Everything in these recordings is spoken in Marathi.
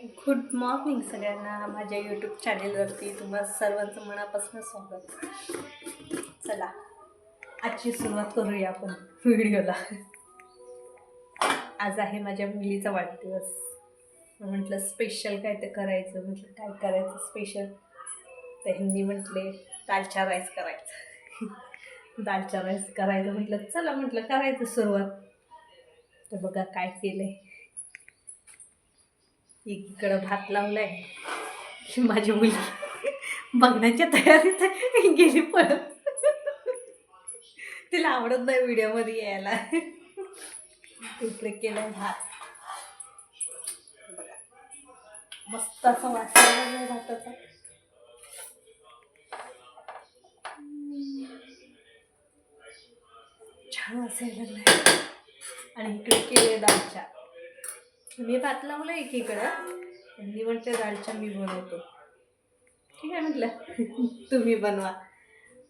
गुड मॉर्निंग सगळ्यांना माझ्या यूट्यूब चॅनेलवरती तुम्हा सर्वांचं मनापासून स्वागत. चला आजची सुरुवात करूया आपण व्हिडिओला. आज आहे माझ्या मुलीचा वाढदिवस. म्हटलं स्पेशल काय ते करायचं. म्हटलं काय करायचं स्पेशल तर हिंदी म्हटले दालचा राईस करायचं. दालचा राईस करायचं म्हटलं चला म्हटलं करायचं सुरुवात. तर बघा काय केलं आहे इकडं भात लावलाय. माझी मुलगी. बघण्याच्या तयारीत गेली पण तिला आवडत नाही व्हिडिओमध्ये यायला. इकडे केलाय भात. बघा. मस्त असं वाटलं भाताचा. छान असायला लागलाय. आणि इकडे केले दालच्या मी भात लावलं एकीकडं. मी म्हटलं दालच्या मी बनवतो. ठीक आहे म्हटलं. तुम्ही बनवा.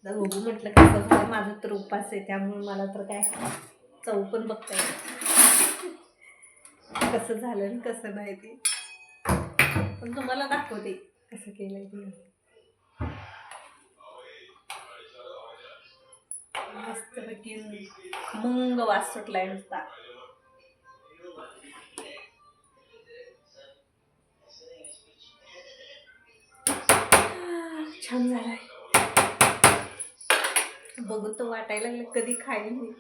तर बघू म्हटलं कसं झालं माझं तर उपास आहे त्यामुळे मला तर काय चव पण बघता येईल कसं झालं आणि कसं नाही ते. पण तुम्हाला दाखवते कसं केलं ते. मस्तपैकी मंग वास सुटलाय नुसता. छान झालाय. बघून तर वाटायला लागलं कधी खाईल मी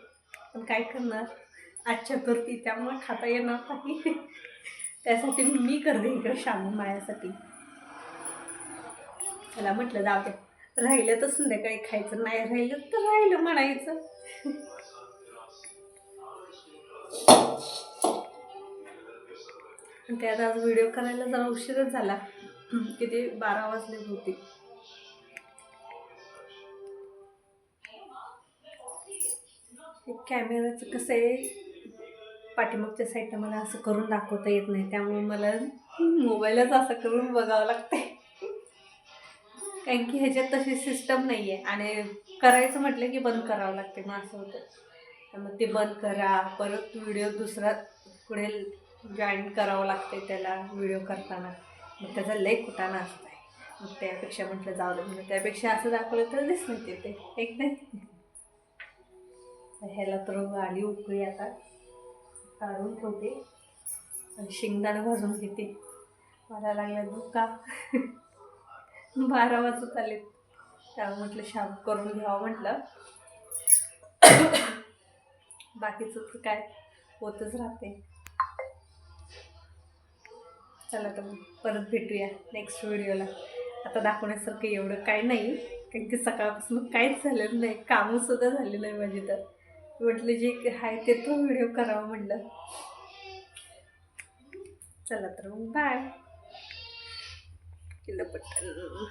पण काय करणार? आजच्या चतुर्थी त्यामुळे खाता येणार नाही. त्यासाठी मी करते इकडे शामू मायासाठी त्याला म्हटलं जाऊ दे. राहिलं तर संध्याकाळी खायचं नाही राहिलं तर राहिलं म्हणायचं. आणि त्यात आज व्हिडिओ करायला जरा उशीरच झाला. किती बारा वाजले होते. कॅमेराचं कसं आहे पाठीमागच्या साईडनं मला असं करून दाखवता येत नाही. त्यामुळे मला मोबाईलच असं करून बघावं लागते कारण की ह्याच्यात तशी सिस्टम नाही आहे आणि करायचं म्हटलं की बंद करावं लागते मग असं होतं. त्यामुळे ते बंद करा. परत व्हिडिओ दुसरा पुढे जॉईन करावं लागते त्याला व्हिडिओ करताना. मग त्याचा लय कुटाना असतं आहे मग त्यापेक्षा म्हटलं जाऊ दे. त्यापेक्षा असं दाखवलं तर दिसलं ते. एक नाही. ह्याला तर गाडी उकळी आता. काढून ठेवते. आणि शेंगदाणा भाजून घेते. मला लागला धुका बारा वाजत आले त्या म्हटलं शाम करून घ्यावं म्हटलं. बाकीचं तर काय होतच राहते. चला तर मग परत भेटूया नेक्स्ट व्हिडिओला आता दाखवण्यासारखं एवढं काय नाही. कारण की सकाळपासून काहीच झालेलं नाही. कामंसुद्धा झालेलं नाही माझी तर. म्हटलं जे आहे ते तो व्हिडिओ करावा म्हटलं. चला तर मग बाय केलं पटकन.